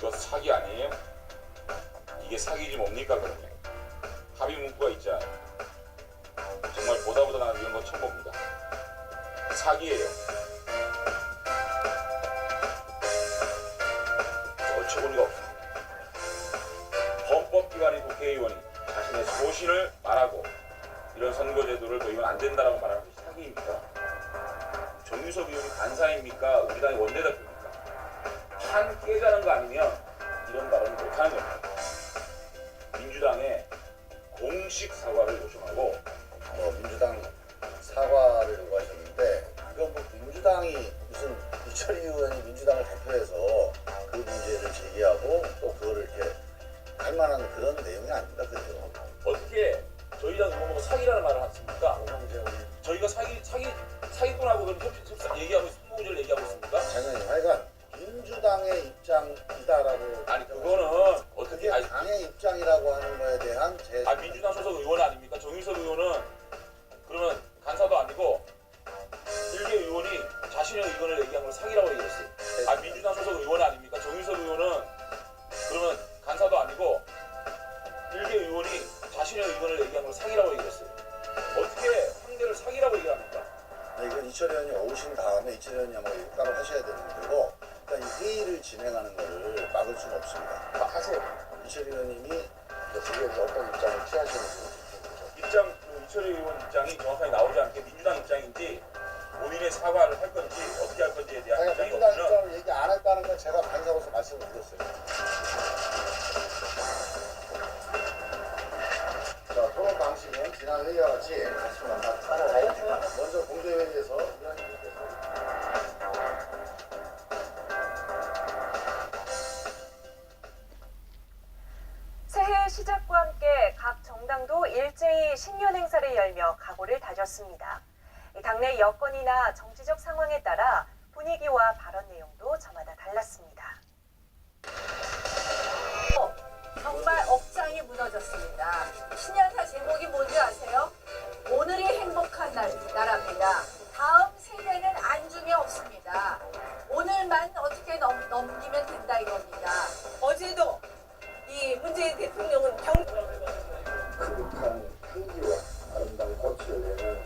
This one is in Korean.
이거 사기 아니에요? 이게 사기지 뭡니까 그러면? 합의 문구가 있잖아요. 정말 보다 보다 나는 이런 거 처음 봅니다. 사기예요. 어처구니가 없어. 헌법기관인 국회의원이 자신의 소신을 말하고 이런 선거제도를 도입은 안 된다라고 말하는 것이 사기입니까? 정유섭 의원이 간사입니까? 우리 당의 원내대표 판 깨자는 거 아니면 이런 발언을 못하는 겁니다. 민주당에 공식 사과를 요청하고 뭐 민주당 사과를 요구하셨는데 이건 뭐 민주당이 무슨 이철희 의원이 민주당을 대표해서 그 문제를 제기하고 또 그거를 이렇게 할 만한 그런 내용이 아닙니다. 그죠? 어떻게 저희 당 의원 보고 사기라는 말을 하십니까? 저희가 사기 사기 사기꾼하고 그런 협, 얘기하고 얘 의원이 자신의 의견을 얘기한 걸 사기라고 얘기했어요. 어떻게 상대를 사기라고 얘기합니까? 아, 이건 이철희 의원이 오신 다음에 이철희 의원이 아마 따로 하셔야 되는 거고 일단 이 회의를 진행하는 거를 막을 수는 없습니다. 막 하세요. 이철희 의원님이 거기에 대해서 어떤 입장을 취하시는지 입장 그 이철희 의원 입장이 정확하게 나오지 않게 민주당 입장인지 본인의 사과를 할 건지 어떻게 할 건지에 대한 제가 입장이 민주당 없으면 입장을 얘기 안 했다는 건 제가 반사로서 말씀을 드렸어요. 지난 회의와 같이 먼저 공개회의에서 새해 시작과 함께 각 정당도 일제히 신년 행사를 열며 각오를 다졌습니다. 이 당내 여건이나 정치적 상황에 따라 분위기와 발언 내용도 저마다 달랐습니다. 있었습니다. 신년사 제목이 뭔지 아세요? 오늘이 행복한 날, 나라입니다. 다음 세대는 안중에 없습니다. 오늘만 어떻게 넘, 넘기면 된다 이겁니다. 어제도 이 문재인 대통령은 경... 그윽한 향기와 아름다운 꽃을 내는